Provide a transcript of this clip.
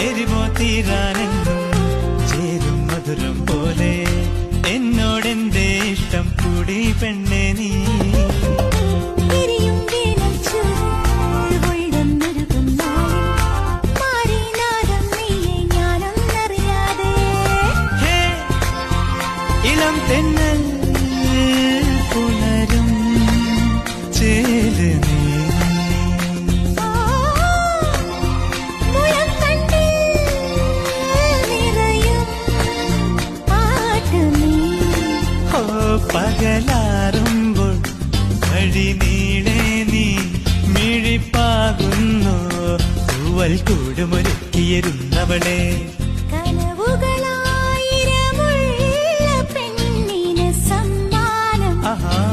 വരുമോ തീരാനെന്നും ചേരും മധുരം പോലെ. എന്നോടെന്റെ ഇഷ്ടം? കൂടി പെണ്ണെ നീ. എരിയും പകലാറുമ്പോൾ വഴി നീളെ നീ മിഴിപ്പാകുന്നു. തൂവൽ കൂടുമൊരുക്കിയിരുന്നവളെ. കനവുകളായിരമുള്ള പെണ്ണിന് സമ്മാനം. ആഹാ.